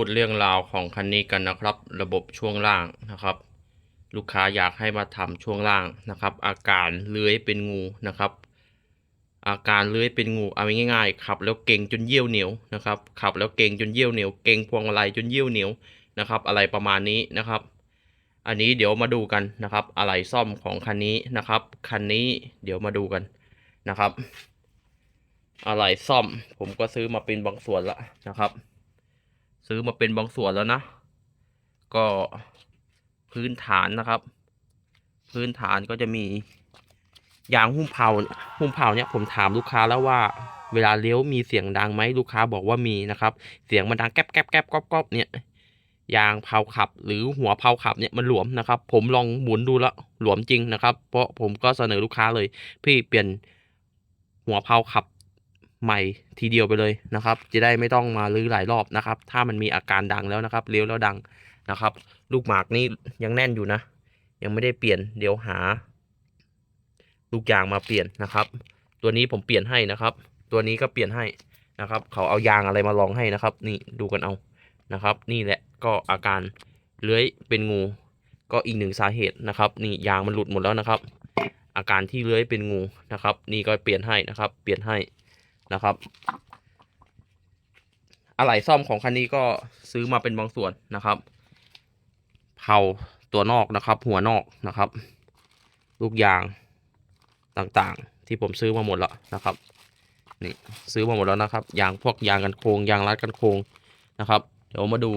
พูดเรื่องราวของคันนี้กันนะครับ ระบบช่วงล่างนะครับ ลูกค้าอยากให้มาทำช่วงล่างนะครับ อาการเลื้อยเป็นงูนะครับ อาการเลื้อยเป็นงูเอาง่ายๆขับ แล้วเก่งจนเยี่ยวเหนียวนะครับขับแล้วเก่งจนเยี่ยวเหนียวเก่งพวงมาลัยจนเยี่ยวเหนียวนะครับ อะไรประมาณนี้นะครับ อันนี้เดี๋ยวมาดูกันนะครับ อะไรซ่อมของคันนี้นะครับคันนี้เดี๋ยวมาดูกันนะครับ อะไรซ่อมผมก็ซื้อมาเป็นบางส่วนละนะครับ ซื้อมาเป็นบางส่วนแล้วนะ ก็พื้นฐานนะครับ พื้นฐานก็จะมียางหุ้มเผาหุ้มเผาเนี่ยผมถามลูกค้าแล้วว่าเวลาเลี้ยวมีเสียงดังไหมลูกค้าบอกว่ามีนะครับ เสียงมันดังแก๊บแก๊บแก๊บก๊อบก๊อบเนี่ยยางเผาขับ หรือหัวเผาขับเนี่ยมันหลวมนะครับ ผมลองหมุนดูแล้วหลวมจริงนะครับ เพราะผมก็เสนอลูกค้าเลย พี่เปลี่ยนหัวเผาขับ ใหม่ทีเดียวไปเลยนะครับ จะได้ไม่ต้องมาลื้อหลายรอบนะครับ ถ้ามันมีอาการดังแล้วนะครับเลี้ยวแล้วดังนะครับ ลูกหมากนี่ยังแน่นอยู่นะ ยังไม่ได้เปลี่ยนเดี๋ยวหา ลูกยางมาเปลี่ยนนะครับ ตัวนี้ผมเปลี่ยนให้นะครับ ตัวนี้ก็เปลี่ยนให้นะครับ เขาเอายางอะไรมาลองให้นะครับ นี่ดูกันเอานะครับ นี่แหละก็อาการเลื้อยเป็นงู ก็อีกหนึ่งสาเหตุนะครับ นี่ยางมันหลุดหมดแล้วนะครับ อาการที่เลื้อยเป็นงูนะครับ นี่ก็เปลี่ยนให้นะครับ เปลี่ยนให้ นะครับ อะไหล่ซ่อมของคันนี้ก็ซื้อมาเป็นบางส่วนนะครับเผาตัวนอกนะครับ หัวนอกนะครับ ลูกยางต่างๆ ที่ผมซื้อมาหมดแล้วนะครับนี่ซื้อมาหมดแล้วนะครับ ยางพวกยางกันโครงยางรัดกันโครงนะครับ เดี๋ยวมาดู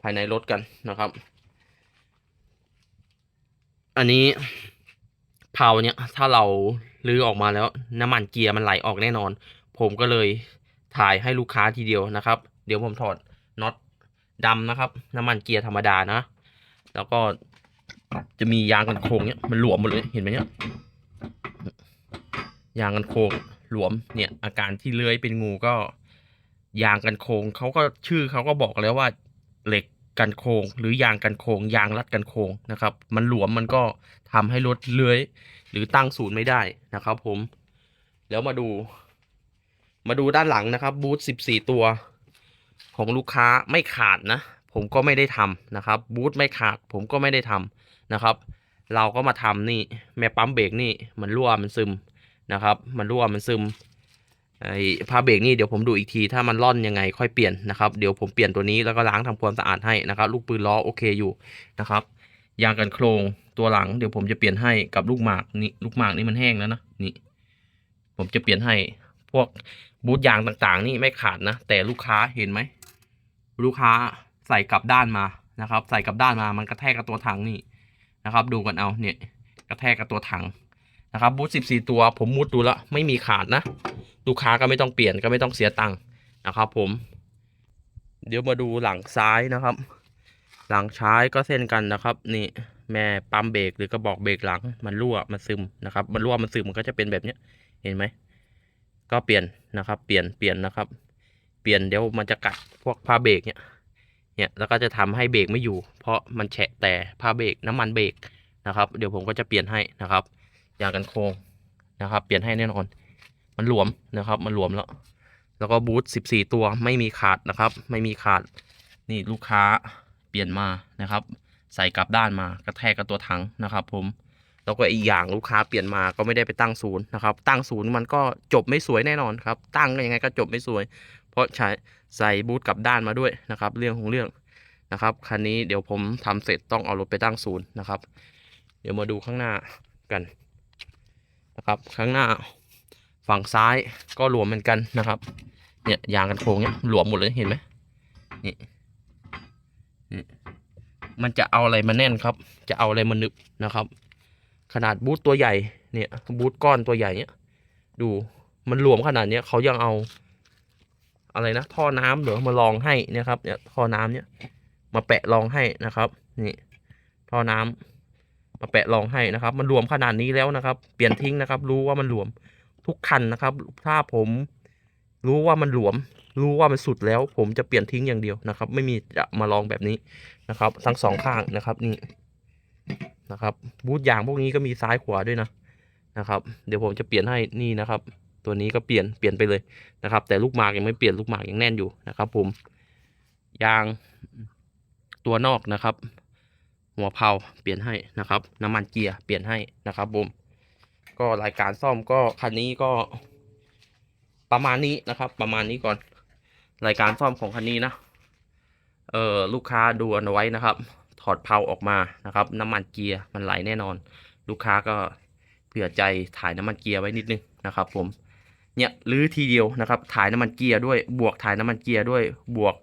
ภายในรถกันนะครับ อันนี้เผาเนี่ยถ้าเราลื้อออกมาแล้วน้ำมันเกียร์มันไหลออกแน่นอน ผมก็เลยถ่ายให้ลูกค้าทีเดียวนะครับ เดี๋ยวผมถอดน็อตดำนะครับ น้ำมันเกียร์ธรรมดานะ แล้วก็จะมียางกันโครงเนี่ยมันหลวมหมดเลยเห็นไหมเนี่ยยางกันโครงหลวมเนี่ยอาการที่เลื้อยเป็นงูก็ยางกันโครงเขาก็ชื่อเขาก็บอกแล้วว่าเหล็กกันโครงหรือยางกันโครงยางรัดกันโครงนะครับ มันหลวมมันก็ทำให้รถเลื้อย หรือตั้งศูนย์ไม่ได้นะครับ ผม แล้วมาดู มาดูด้านหลังนะครับ บูธ14 ตัว ของลูกค้าไม่ขาดนะ ผมก็ไม่ได้ทำนะครับ บูธไม่ขาด ผมก็ไม่ได้ทำนะครับ เราก็มาทำนี่ แม่ปั๊มเบรกนี่ มันรั่วมันซึมนะครับ มันรั่วมันซึมไอ้ผ้าเบรกนี่เดี๋ยวผมดูอีกทีถ้ามันร่อนยังไงค่อยเปลี่ยนนะครับเดี๋ยวผมเปลี่ยนตัวนี้แล้วก็ล้างทำความสะอาดให้นะครับลูกปืนล้อโอเคอยู่นะครับยางกันโครงตัวหลังเดี๋ยวผมจะเปลี่ยนให้กับลูกหมากนี่ลูกหมากนี่มันแห้งแล้วนะนี่ ผมจะเปลี่ยนให้พวก บูทยางต่างๆ นี่ไม่ขาดนะ แต่ลูกค้าเห็นไหม ลูกค้าใส่กลับด้านมานะครับ ใส่กลับด้านมามันกระแทกกับตัวถังนี่นะครับ ดูกันเอาเนี่ยกระแทกกับตัวถังนะครับบูทสิบสี่ตัว ผมมุดดูแล้วไม่มีขาดนะ ลูกค้าก็ไม่ต้องเปลี่ยนก็ไม่ต้องเสียตังค์นะครับผม เดี๋ยวมาดูหลังซ้ายนะครับ หลังซ้ายก็เส้นกันนะครับ นี่แม่ปั๊มเบรกหรือกระบอกเบรกหลัง มันรั่วมันซึมนะครับ มันรั่วมันซึมมันก็จะเป็นแบบเนี้ย เห็นไหม ก็เปลี่ยนนะครับ เปลี่ยนเปลี่ยนนะครับ เปลี่ยนเดี๋ยวมันจะกัดพวกผ้าเบรกเนี่ยเนี่ยแล้วก็จะทำให้เบรกไม่อยู่ เพราะมันแฉะแต่ผ้าเบรกน้ำมันเบรกนะครับ เดี๋ยวผมก็จะเปลี่ยนให้นะครับยางกันโครงนะครับ เปลี่ยนให้แน่นอน มันหลวมนะครับ มันหลวมแล้ว แล้วก็บูทสิบสี่ตัวไม่มีขาดนะครับ ไม่มีขาดนี่ลูกค้าเปลี่ยนมานะครับ ใส่กลับด้านมากระแทกกับตัวถังนะครับ ผม แล้วก็อีกอย่างลูกค้าเปลี่ยนมาก็ไม่ได้ไปตั้งศูนย์นะครับ ตั้งศูนย์มันก็จบไม่สวยแน่นอนครับ ตั้งยังไงก็จบไม่สวย เพราะใช้ใส่บูทกลับด้านมาด้วยนะครับ เรื่องของเรื่องนะครับคันนี้เดี๋ยวผมทำเสร็จต้องเอารถไปตั้งศูนย์นะครับ เดี๋ยวมาดูข้างหน้ากันนะครับข้างหน้าฝั่งซ้ายก็หลวมเหมือนกันนะครับ เนี่ยยางกันโค้งเนี่ยหลวมหมดเลยเห็นไหมนี่นี่มันจะเอาอะไรมาแน่นครับ จะเอาอะไรมานึบนะครับ ขนาดบูทตัวใหญ่เนี่ยบูทก้อนตัวใหญ่เนี่ยดูมันหลวมขนาดเนี้ยเขายังเอา อะไรนะท่อน้ำเหรอมาลองให้นี่ยครับเนี่ยท่อน้ำเนี่ยมาแปะลองให้นะครับนี่ท่อน้ำมาแปะลองให้นะครับ มันรวมขนาดนี้แล้วนะครับ เปลี่ยนทิ้งนะครับ รู้ว่ามันรวมทุกคันนะครับ ถ้าผมรู้ว่ามันหลวม รู้ว่ามันสุดแล้ว ผมจะเปลี่ยนทิ้งอย่างเดียวนะครับ ไม่มีจะมาลองแบบนี้นะครับ ทั้งสองข้างนะครับนี่ นะครับ บูทยางพวกนี้ก็มีซ้ายขวาด้วยนะนะครับ เดี๋ยวผมจะเปลี่ยนให้นี่นะครับ ตัวนี้ก็เปลี่ยนเปลี่ยนไปเลยนะครับ แต่ลูกหมากยังไม่เปลี่ยนลูกหมากยังแน่นอยู่นะครับ ผมยางตัวนอกนะครับ หัวเพลาเปลี่ยนให้นะครับ น้ำมันเกียร์เปลี่ยนให้นะครับผมก็รายการซ่อมก็คันนี้ก็ประมาณนี้นะครับ ประมาณนี้ก่อนรายการซ่อมของคันนี้นะเออลูกค้าดูเอาไว้นะครับ อดเพลาออกมานะครับ น้ำมันเกียร์มันไหลแน่นอน ลูกค้าก็เผื่อใจถ่ายน้ำมันเกียร์ไว้นิดนึงนะครับผมเนี่ยรื้อทีเดียวนะครับ ถ่ายน้ำมันเกียร์ด้วยบวกถ่ายน้ำมันเกียร์ด้วยบวก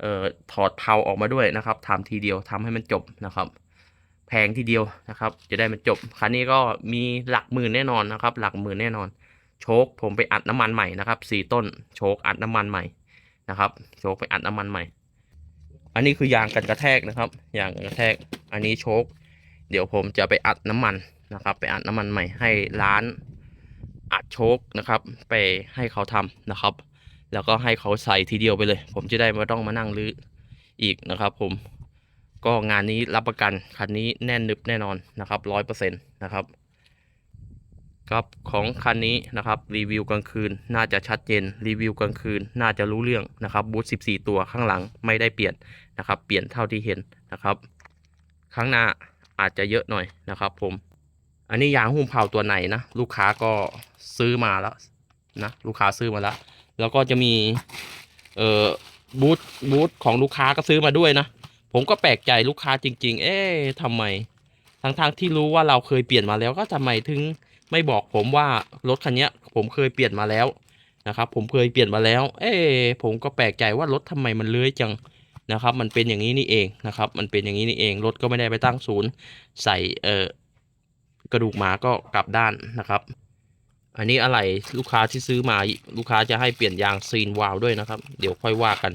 เอ่อถอดเพลาออกมาด้วยนะครับทำทีเดียวทำให้มันจบนะครับ แพงทีเดียวนะครับ จะได้มันจบคันนี้ก็มีหลักหมื่นแน่นอนนะครับ หลักหมื่นแน่นอน โชคผมไปอัดน้ำมันใหม่นะครับสี่ต้น โชคอัดน้ำมันใหม่นะครับ โชคไปอัดน้ำมันใหม่ อันนี้คือยางกันกระแทกนะครับ ยางกันกระแทก อันนี้โชคเดี๋ยวผมจะไปอัดน้ำมันนะครับ ไปอัดน้ำมันใหม่ให้ร้านอัดโชคนะครับ ไปให้เขาทำนะครับ แล้วก็ให้เขาใส่ทีเดียวไปเลย ผมจะได้ไม่ต้องมานั่งรื้ออีกนะครับผมก็งานนี้รับประกันคันนี้แน่นนึบแน่นอนนะครับร้อยเปอร์เซ็นต์นะครับ ครับของคันนี้นะครับรีวิวกลางคืนน่าจะชัดเจนรีวิวกลางคืนน่าจะรู้เรื่องนะครับบูธ14 ตัวข้างหลังไม่ได้เปลี่ยนนะครับ เปลี่ยนเท่าที่เห็นนะครับ ข้างหน้าอาจจะเยอะหน่อยนะครับผม อันนี้ยางหุ้มเผาตัวไหนนะลูกค้าก็ซื้อมาแล้วนะลูกค้าซื้อมาแล้ว แล้วก็จะมีเอ่อบูธบูธของลูกค้าก็ซื้อมาด้วยนะ ผมก็แปลกใจลูกค้าจริง ๆ เอ๊ะทำไมทั้งๆที่รู้ว่าเราเคยเปลี่ยนมาแล้วก็ทำไมถึง ไม่บอกผมว่ารถคันนี้ผมเคยเปลี่ยนมาแล้วนะครับ ผมเคยเปลี่ยนมาแล้ว เอ๊ผมก็แปลกใจว่ารถทำไมมันเลื้อยจังนะครับ มันเป็นอย่างนี้นี่เองนะครับ มันเป็นอย่างนี้นี่เองรถก็ไม่ได้ไปตั้งศูนย์ ใส่เอ่อกระดูกหมาก็กลับด้านนะครับ อันนี้อะไรลูกค้าที่ซื้อมาลูกค้าจะให้เปลี่ยนยางซีนวาล์วด้วยนะครับ เดี๋ยวค่อยว่ากัน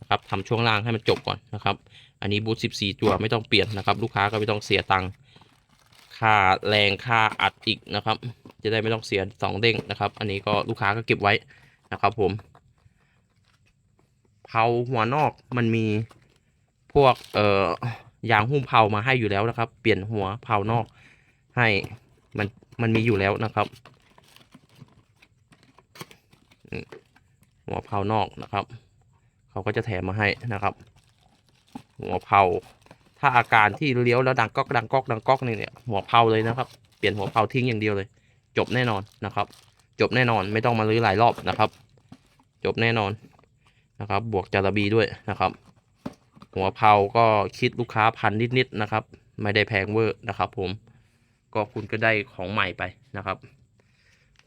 นะครับทำช่วงล่างให้มันจบก่อนนะครับ อันนี้บูท14 ตัวไม่ต้องเปลี่ยนนะครับ ลูกค้าก็ไม่ต้องเสียตังค์ ค่าแรงค่าอัดอีกนะครับ จะได้ไม่ต้องเสียสองเด้งนะครับ อันนี้ก็ลูกค้าก็เก็บไว้นะครับผมเผาหัวนอกมันมีพวกเอ่อยางหุ้มเผามาให้อยู่แล้วนะครับ เปลี่ยนหัวเผานอกให้มันมันมีอยู่แล้วนะครับหัวเผานอกนะครับ เขาก็จะแถมมาให้นะครับ หัวเผา ถ้าอาการที่เลี้ยวแล้วดังก๊อกดังก๊อกดังก๊อกนี่เนี่ยหัวเพาเลยนะครับ เปลี่ยนหัวเพาทิ้งอย่างเดียวเลย จบแน่นอนนะครับ จบแน่นอนไม่ต้องมาลื้อหลายรอบนะครับ จบแน่นอนนะครับ บวกจาระบีด้วยนะครับ หัวเพาก็คิดลูกค้าพันนิดๆนะครับ ไม่ได้แพงเวอร์นะครับ ผม ก็คุณก็ได้ของใหม่ไปนะครับ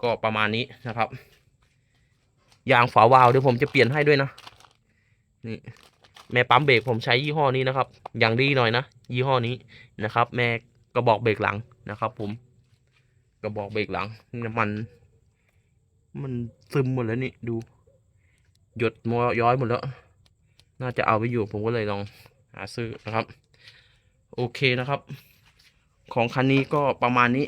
ก็ประมาณนี้นะครับยางฝาวาล์วเดี๋ยวผมจะเปลี่ยนให้ด้วยนะนี่ แม่ปั๊มเบรกผมใช้ยี่ห้อนี้นะครับ อย่างดีหน่อยนะยี่ห้อนี้นะครับ แม่กระบอกเบรกหลังนะครับ ผมกระบอกเบรกหลังมัน มันซึมหมดแล้วนี่ดู หยดมอย้อยหมดแล้ว น่าจะเอาไปอยู่ผมก็เลยลองหาซื้อนะครับ โอเคนะครับ ของคันนี้ก็ประมาณนี้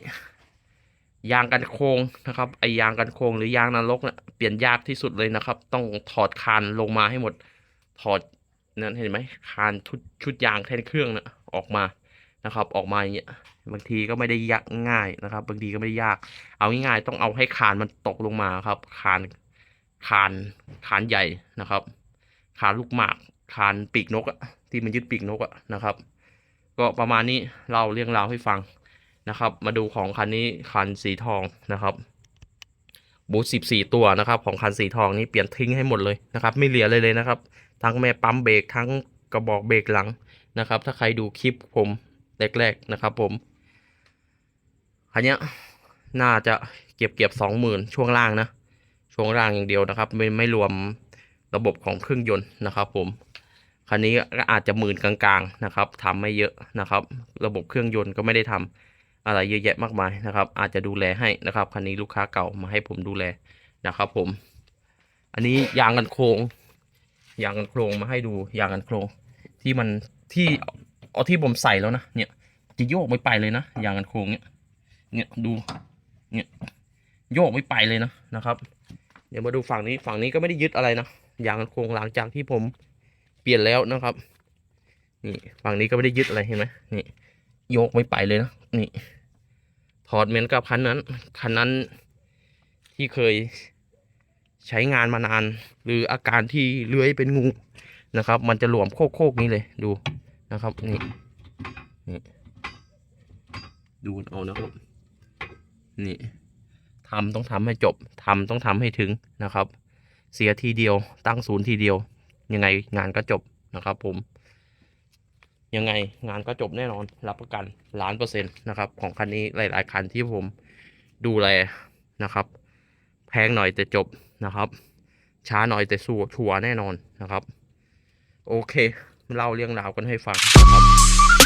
ยางกันโครงนะครับไอยางกันโครงหรือยางนรกเนะี่ยเปลี่ยนยากที่สุดเลยนะครับ ต้องถอดคานลงมาให้หมดถอด นั่นเห็นไหมคานชุดชุดยางแทนเครื่องนะออกมานะครับ ออกมาอย่างเงี้ยบางทีก็ไม่ได้ยากง่ายนะครับ บางทีก็ไม่ได้ยาก เอาง่ายๆต้องเอาให้คานมันตกลงมาครับคานคานคานใหญ่นะครับคานลูกหมากคานปีกนกอะที่มันยึดปีกนกอะนะครับ ก็ประมาณนี้เล่าเรื่องราวให้ฟังนะครับ มาดูของคันนี้คันสีทองนะครับบูธสิบสี่ตัวนะครับ ของคันสีทองนี้เปลี่ยนทิ้งให้หมดเลยนะครับ ไม่เหลือเลยเลยนะครับ ทั้งแม่ปั๊มเบรกทั้งกระบอกเบรกหลังนะครับ ถ้าใครดูคลิปผมแรกๆนะครับ ผมคันนี้น่าจะเก็บเก็บสองหมื่นช่วงล่างนะช่วงล่างอย่างเดียวนะครับ ไม่ไม่รวมระบบของเครื่องยนต์นะครับผมคันนี้ก็อาจจะหมื่นกลางๆนะครับทำไม่เยอะนะครับ ระบบเครื่องยนต์ก็ไม่ได้ทำอะไรเยอะแยะมากมายนะครับ อาจจะดูแลให้นะครับคันนี้ลูกค้าเก่ามาให้ผมดูแลนะครับ ผม อันนี้ยางกันโค้ง ยางกันโครงมาให้ดูยางกันโครง ที่มันที่เอาที่ผมใส่แล้วนะเนี่ยจะโยกไม่ไปเลยนะยางกันโครงเนี่ยเนี่ยดูเนี่ยโยกไม่ไปเลยนะนะครับ เดี๋ยวมาดูฝั่งนี้ฝั่งนี้ก็ไม่ได้ยึดอะไรนะยางกันโครงหลังจากที่ผมเปลี่ยนแล้วนะครับนี่ฝั่งนี้ก็ไม่ได้ยึดอะไรเห็นไหมนี่โยกไม่ไปเลยนะนี่ถอดเหมือนกับคันนั้นคันนั้นที่เคย ใช้งานมานาน หรืออาการที่เลื้อยเป็นงูนะครับ มันจะหลวมโคกๆนี้เลยดูนะครับนี่นี่ดูเอานะครับนี่ทำต้องทำให้จบทำต้องทำให้ถึงนะครับ เสียทีเดียวตั้งศูนย์ทีเดียว ยังไงงานก็จบนะครับ ผม ยังไงงานก็จบแน่นอน รับประกันล้านเปอร์เซ็นต์นะครับ ของคันนี้หลาย ๆ คันที่ผมดูแลนะครับ แพงหน่อยแต่จบ นะครับ ช้าหน่อยแต่สู้ชัวร์แน่นอนนะครับ โอเคเล่าเรื่องราวกันให้ฟังนะครับ